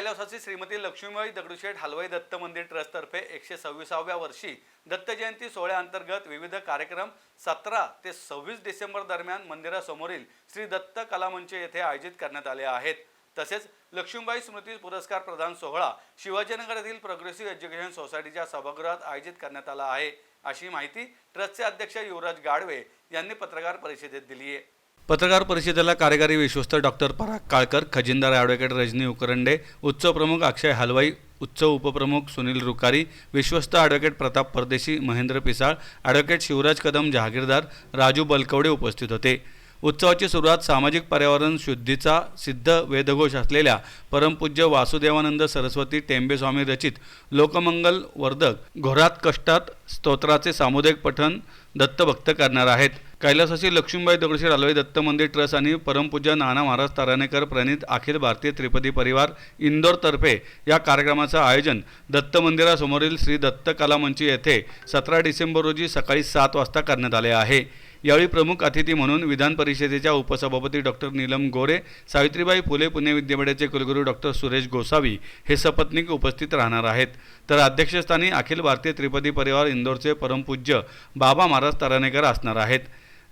कैलासाची श्रीमती लक्ष्मीबाई दगडूशेठ हलवाई दत्त मंदिर ट्रस्टतर्फे एकशे सव्वीसाव्या वर्षी दत्त जयंती सोहळ्याअंतर्गत विविध कार्यक्रम सतरा ते सव्वीस डिसेंबर दरम्यान मंदिरासमोरील श्री दत्त कलामंच येथे आयोजित करण्यात आले आहेत. तसेच लक्ष्मीबाई स्मृती पुरस्कार प्रदान सोहळा शिवाजीनगर येथील प्रोग्रेसिव्ह एज्युकेशन सोसायटीच्या सभागृहात आयोजित करण्यात आला आहे. अशी माहिती ट्रस्टचे अध्यक्ष युवराज गाडवे यांनी पत्रकार परिषदेत दिली आहे. पत्रकार परिषदेला कार्यकारी विश्वस्त डॉक्टर पराग काळकर खजिनदार ॲडव्होकेट रजनी उकरंडे उत्सव प्रमुख अक्षय हलवाई उत्सव उपप्रमुख सुनील रुकारी विश्वस्त ॲडव्होकेट प्रताप परदेशी महेंद्र पिसाळ ॲडव्होकेट शिवराज कदम जहागीरदार राजू बलकवडे उपस्थित होते. उत्सवाची सुरुवात सामाजिक पर्यावरण शुद्धीचा सिद्ध वेदघोष असलेल्या परमपूज्य वासुदेवानंद सरस्वती टेंबेस्वामी रचित लोकमंगल वर्धक घोरात कष्टात स्तोत्राचे सामुदायिक पठण दत्तभक्त करणार आहेत. कैलासाची लक्ष्मीबाई दगडूशेठ हलवाई दत्त मंदिर ट्रस्ट आणि परमपूज्य नाना महाराज ताराणेकर प्रणित अखिल भारतीय त्रिपदी परिवार इंदोरतर्फे या कार्यक्रमाचं आयोजन दत्त मंदिरासमोरील श्री दत्त कलामंची येथे सतरा डिसेंबर रोजी सकाळी सात वाजता करण्यात आले आहे. यावेळी प्रमुख अतिथी म्हणून विधान परिषदेच्या उपसभापती डॉक्टर नीलम गोरे सावित्रीबाई फुले पुणे विद्यापीठाचे कुलगुरू डॉक्टर सुरेश गोसावी हे सपत्नीक उपस्थित राहणार आहेत. तर अध्यक्षस्थानी अखिल भारतीय त्रिपदी परिवार इंदोरचे परमपूज्य बाबा महाराज तराणेकर असणार आहेत.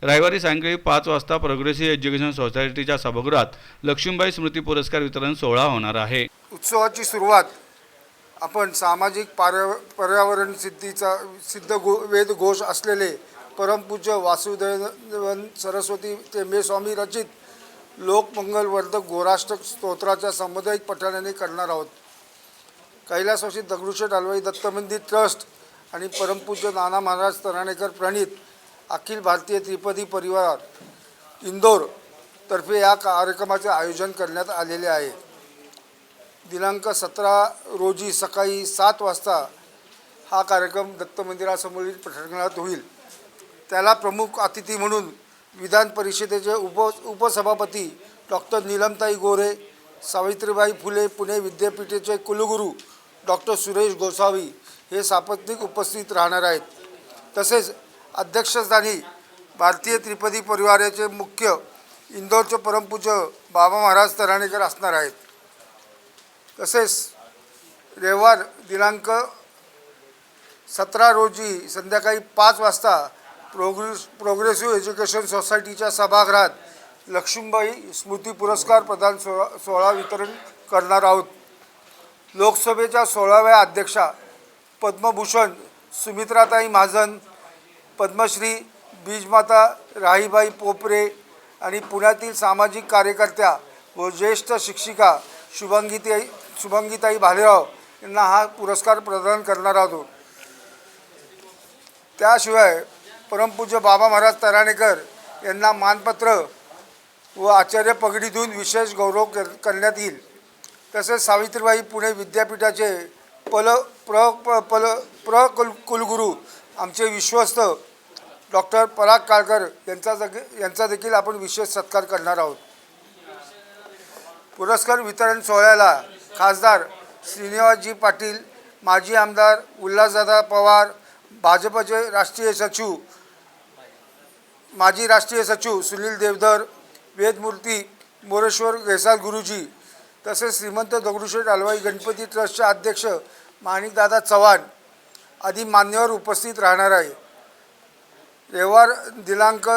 रविवारी सायंकाळी पाच वाजता प्रोग्रेसिव्ह एज्युकेशन सोसायटीच्या सभागृहात लक्ष्मीबाई स्मृती पुरस्कार वितरण सोहळा होणार आहे. उत्सवाची सुरुवात आपण सामाजिक पार्या पर्यावरण सिद्धीचा सिद्ध गो वेद घोष असलेले परमपूज्य वासुदेवन सरस्वती टेंबे स्वामी रचित लोकमंगलवर्धक गोराष्टक स्तोत्राच्या सामुदायिक पठणाने करणार आहोत. कैलासवासी दगडूशेठ हलवाई दत्त मंदिर ट्रस्ट आणि परमपूज्य नाना महाराज तराणेकर प्रणित अखिल भारतीय त्रिपदी परिवार इंदोर तर्फे या कार्यक्रमाचे आयोजन करण्यात आलेले आहे. दिनांक सतरा रोजी सकाळी सात वाजता हा कार्यक्रम दत्त मंदिरासमोरील पठांगणात होईल. त्याला प्रमुख अतिथी म्हणून विधान परिषदेचे उप उपसभापती डॉक्टर नीलमताई गोरे सावित्रीबाई फुले पुणे विद्यापीठेचे कुलगुरू डॉक्टर सुरेश गोसावी हे सापत्निक उपस्थित राहणार आहेत. तसेच अध्यक्षस्थानी भारतीय त्रिपदी परिवाराचे मुख्य इंदोरचे परमपूज्य बाबा महाराज तराणेकर असणार आहेत. तसेच रविवार दिनांक सतरा रोजी संध्याकाळी पाच वाजता प्रोग्रेस प्रोग्रेसिव्ह एज्युकेशन सोसायटीच्या सभागृहात लक्ष्मीबाई स्मृती पुरस्कार प्रदान सोहळा सोहळा वितरण करणार आहोत. लोकसभेच्या सोळाव्या अध्यक्षा पद्मभूषण सुमित्राताई महाजन पद्मश्री बीजमाता राहीबाई पोपरे आणि पुण्यातील सामाजिक कार्यकर्त्या व ज्येष्ठ शिक्षिका शुभंगीताई शुभंगीताई भालेराव यांना हा पुरस्कार प्रदान करणार आहोत. त्याशिवाय परमपूज्य बाबा महाराज तराणेकर यांना मानपत्र व आचार्य पगडीतून विशेष गौरव कर करण्यात येईल. तसेच सावित्रीबाई पुणे विद्यापीठाचे पल प्र प पल प्र कुल कुलगुरू आमचे विश्वस्त डॉक्टर पराग काळकर यांचा जगे यांचा देखील आपण विशेष सत्कार करणार आहोत. पुरस्कार वितरण सोहळ्याला खासदार श्रीनिवासजी पाटील माजी आमदार उल्हासदादा पवार भाजपचे राष्ट्रीय सचिव माजी राष्ट्रीय सचिव सुनील देवधर वेदमूर्ती मोरेश्वर गेसाल गुरुजी तसेच श्रीमंत दगडूशेठ हलवाई गणपती ट्रस्टचे अध्यक्ष माणिकदादा चव्हाण आदी मान्यवर उपस्थित राहणार आहे रविवार दिनांक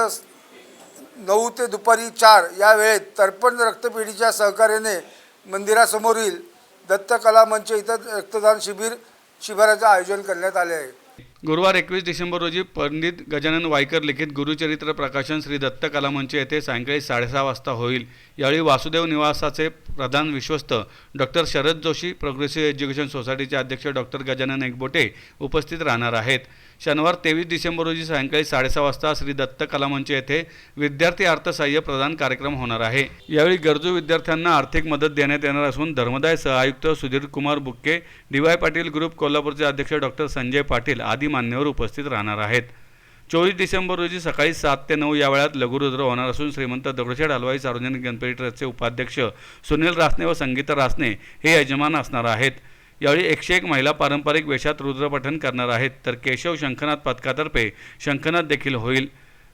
नऊ ते दुपारी चार या वेळेत तर्पण रक्तपेढीच्या सहकार्याने मंदिरासमोरील दत्तकला मंच इथं रक्तदान शिबिर शिबिराचं आयोजन करण्यात आले आहे. गुरुवार एकवीस डिसेंबर रोजी पंडित गजानन वायकर लिखित गुरुचरित्र प्रकाशन श्री दत्त कलामंच येथे सायंकाळी साडेसहा वाजता होईल. यावेळी वासुदेव निवासाचे प्रधान विश्वस्त doctor Sharad Joshi progressive education सोसायटीचे अध्यक्ष डॉक्टर गजानन एकबोटे उपस्थित राहणार आहेत. शनिवार तेवीस डिसेंबर रोजी सायंकाळी साडेसहा वाजता श्री दत्त कलामंच येथे विद्यार्थी अर्थसहाय्य प्रदान कार्यक्रम होणार आहे. यावेळी गरजू विद्यार्थ्यांना आर्थिक मदत देण्यात येणार असून धर्मदाय सहआयुक्त Sudhir Kumar Bukke D Y Patil group कोल्हापूरचे अध्यक्ष डॉक्टर संजय पाटील आदी मान्यवर उपस्थित राहणार आहेत. चोवीस डिसेंबर रोजी सकाळी सात ते नऊ या वेळात लघुरुद्र होणार असून श्रीमंत दगडूशेठ हलवाई सार्वजनिक गणपती ट्रस्टचे उपाध्यक्ष सुनील रासने व संगीता रासने हे यजमान असणार आहेत. यावेळी एकशे एक महिला पारंपरिक वेशात रुद्रपठण करणार आहेत. तर केशव शंखनाथ पथकातर्फे शंखनाथ देखील होईल.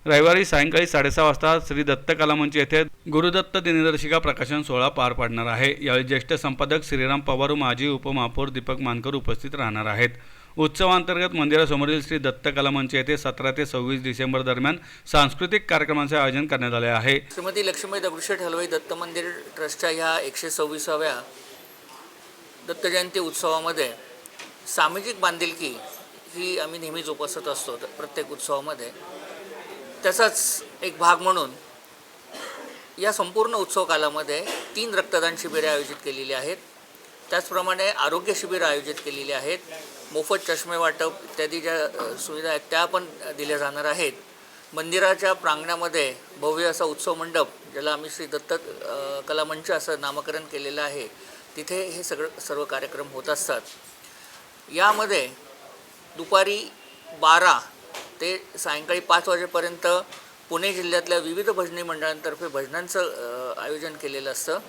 रविवारी सायंकाळी साडेसहा वाजता श्री दत्त कलामंच येथे गुरुदत्त दिनदर्शिका प्रकाशन सोहळा पार पाडणार आहे. यावेळी ज्येष्ठ संपादक श्रीराम पवार माजी उपमहापौर दीपक मानकर उपस्थित राहणार आहेत. उत्सवांतर्गत मंदिरासमोरील श्री दत्त कलामंच येथे सतरा ते सव्वीस डिसेंबर दरम्यान सांस्कृतिक कार्यक्रमांचे आयोजन करण्यात आले आहे. श्रीमती लक्ष्मी दगडूशेठ हलवाई दत्त मंदिर ट्रस्टच्या ह्या एकशे सव्वीसाव्या दत्तजयंती उत्सवामध्ये सामाजिक बांधिलकी ही आम्ही नेहमीच जोपासत असतो तर प्रत्येक उत्सवामध्ये. त्याचाच एक भाग म्हणून या संपूर्ण उत्सव कालामध्ये तीन रक्तदान शिबिरे आयोजित केलेली आहेत. त्याचप्रमाणे आरोग्य शिबिरं आयोजित केलेली आहेत. मोफत चष्मे वाटप इत्यादी ज्या सुविधा आहेत त्या पण दिल्या जाणार आहेत. मंदिराच्या प्रांगणामध्ये भव्य असा उत्सव मंडप ज्याला आम्ही श्री दत्त कलामंच असं नामकरण केलेलं आहे. तिथे हे सगळं सर्व कार्यक्रम होत असतात. यामध्ये दुपारी बारा ते सायंकाळी पाच वाजेपर्यंत पुणे जिल्ह्यातल्या विविध भजनी मंडळांतर्फे भजनांचं आयोजन केलेलं असतं.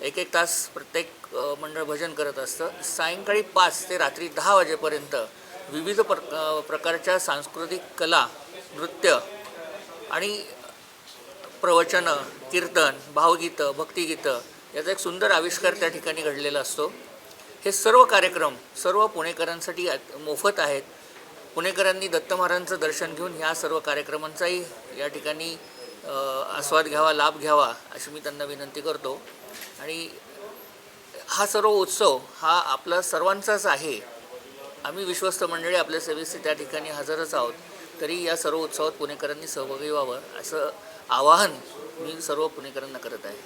एक एक तास प्रत्येक मंडळ भजन करत असतं. सायंकाळी पाच ते रात्री दहा वाजेपर्यंत विविध प्र प्रकारच्या सांस्कृतिक कला नृत्य आणि प्रवचनं कीर्तन भावगीतं भक्तिगीतं याचा एक सुंदर आविष्कार त्या ठिकाणी घडलेला असतो. हे सर्व कार्यक्रम सर्व पुणेकरांसाठी मोफत आहेत. पुणेकरांनी दत्त महाराजांचं दर्शन घेऊन ह्या सर्व कार्यक्रमांचाही या ठिकाणी आस्वाद घ्यावा लाभ घ्यावा अशी मी त्यांना विनंती करतो. आणि हा सर्व उत्सव हा आपला सर्वांचाच आहे. आम्ही विश्वस्त मंडळी आपल्या सेवेशी त्या ठिकाणी हजरच आहोत. तरी या सर्व उत्सवात पुणेकरांनी सहभागी व्हावं असं आवाहन मी सर्व पुणेकरांना करत आहे.